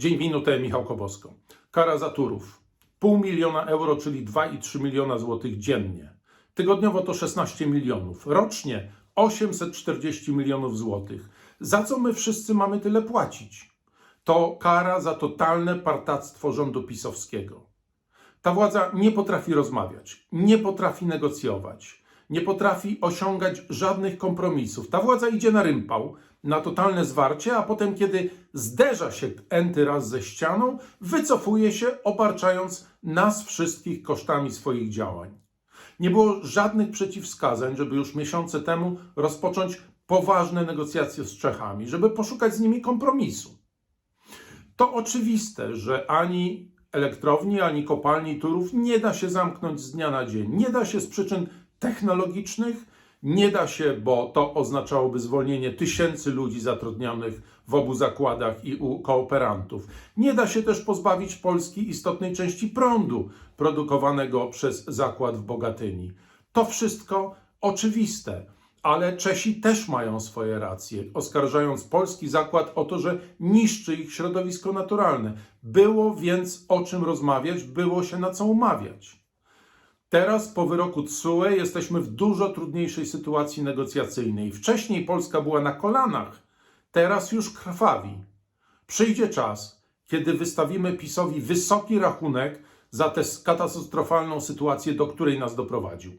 Dzień minutę, Michał Kobosko. Kara za Turów. Pół miliona euro, czyli 2,3 miliona złotych dziennie. Tygodniowo to 16 milionów. Rocznie 840 milionów złotych. Za co my wszyscy mamy tyle płacić? To kara za totalne partactwo rządu pisowskiego. Ta władza nie potrafi rozmawiać, nie potrafi negocjować, nie potrafi osiągać żadnych kompromisów. Ta władza idzie na rympał, na totalne zwarcie, a potem, kiedy zderza się enty raz ze ścianą, wycofuje się, obarczając nas wszystkich kosztami swoich działań. Nie było żadnych przeciwwskazań, żeby już miesiące temu rozpocząć poważne negocjacje z Czechami, żeby poszukać z nimi kompromisu. To oczywiste, że ani elektrowni, ani kopalni Turów nie da się zamknąć z dnia na dzień. Nie da się z przyczyn technologicznych, nie da się, bo to oznaczałoby zwolnienie tysięcy ludzi zatrudnionych w obu zakładach i u kooperantów. Nie da się też pozbawić Polski istotnej części prądu produkowanego przez zakład w Bogatyni. To wszystko oczywiste. Ale Czesi też mają swoje racje, oskarżając polski zakład o to, że niszczy ich środowisko naturalne. Było więc o czym rozmawiać, było się na co umawiać. Teraz, po wyroku TSUE, jesteśmy w dużo trudniejszej sytuacji negocjacyjnej. Wcześniej Polska była na kolanach, teraz już krwawi. Przyjdzie czas, kiedy wystawimy PiSowi wysoki rachunek za tę katastrofalną sytuację, do której nas doprowadził.